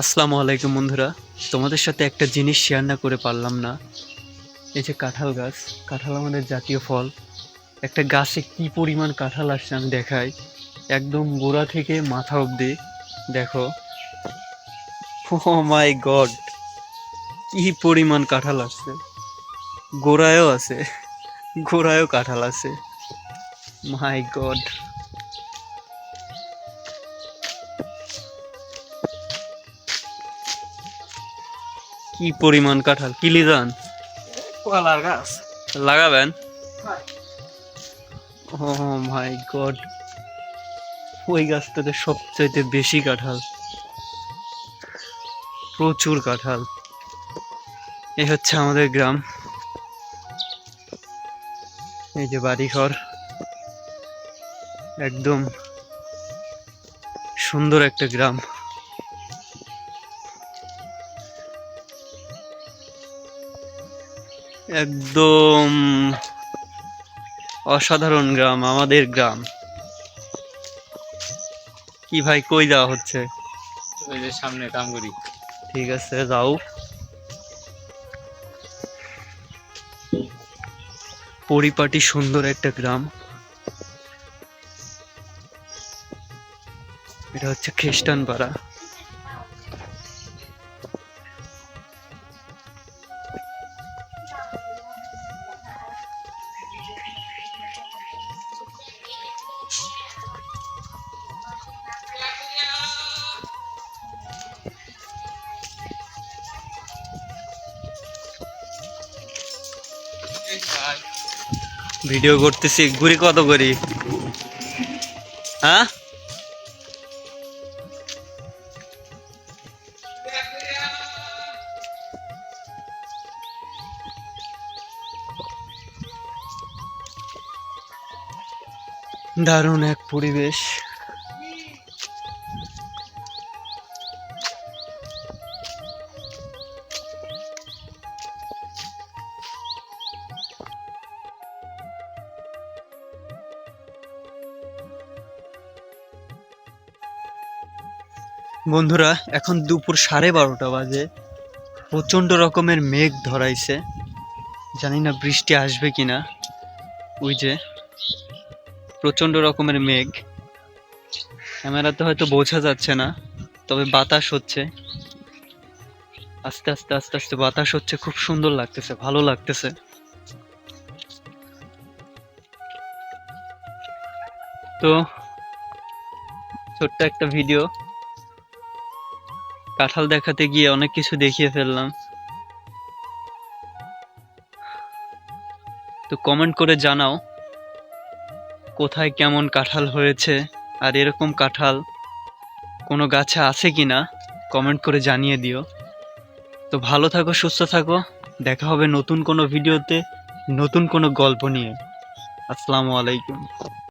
আসসালামু আলাইকুম বন্ধুরা। তোমাদের সাথে একটা জিনিস শেয়ার না করে পারলাম না। এই যে কাঁঠাল গাছ, কাঁঠাল আমাদের জাতীয় ফল। একটা গাছে কি পরিমাণ কাঁঠাল আসছে আমি দেখাই। একদম গোড়া থেকে মাথা অবধি। দেখো। ও মাই গড কি পরিমাণ কাঁঠাল আসছে। গোড়ায়ও আছে। গোড়ায়ও কাঁঠাল আছে। মাই গড কি পরিমাণ কাঁঠাল? কিলি যান কলার গাছ। লাগাবেন? Oh my God. ওই গাছটাতে সবচাইতে বেশি কাঁঠাল। প্রচুর কাঁঠাল। এই হচ্ছে আমাদের গ্রাম। এই যে বাড়িঘর। একদম সুন্দর একটা গ্রাম। একদম অসাধারণ গ্রাম আমাদের গ্রাম। কি ভাই কই যাওয়া হচ্ছে? ওই যে সামনে কাম করি ঠিক আছে যাও। পরিপাটি সুন্দর একটা গ্রাম। এটা হচ্ছে খ্রিস্টান পাড়া ভিডিও করতেছি ঘুরি কত করি? হ্যাঁ? দারুণ এক পরিবেশ। বন্ধুরা, এখন দুপুর সাড়ে বারোটা বাজে। প্রচণ্ড রকমের মেঘ ধরাইছে। জানি না বৃষ্টি আসবে কিনা। ওই যে, প্রচণ্ড রকমের মেঘ। ক্যামেরাতে হয়তো বোঝা যাচ্ছে না, তবে বাতাস হচ্ছে। আস্তে আস্তে আস্তে আস্তে বাতাস হচ্ছে। খুব সুন্দর লাগতেছে, ভালো লাগতেছে। তো, ছোট্ট একটা ভিডিও। কাঁঠাল দেখাতে গিয়ে অনেক কিছু দেখিয়ে ফেললাম। তো কমেন্ট করে জানাও, কোথায় কেমন কাঁঠাল হয়েছে আর এরকম কাঁঠাল কোনো গাছে আছে কি না কমেন্ট করে জানিয়ে দিও। তো ভালো থাকো, সুস্থ থাকো, দেখা হবে নতুন কোনো ভিডিওতে, নতুন কোনো গল্প নিয়ে। আসসালামু আলাইকুম।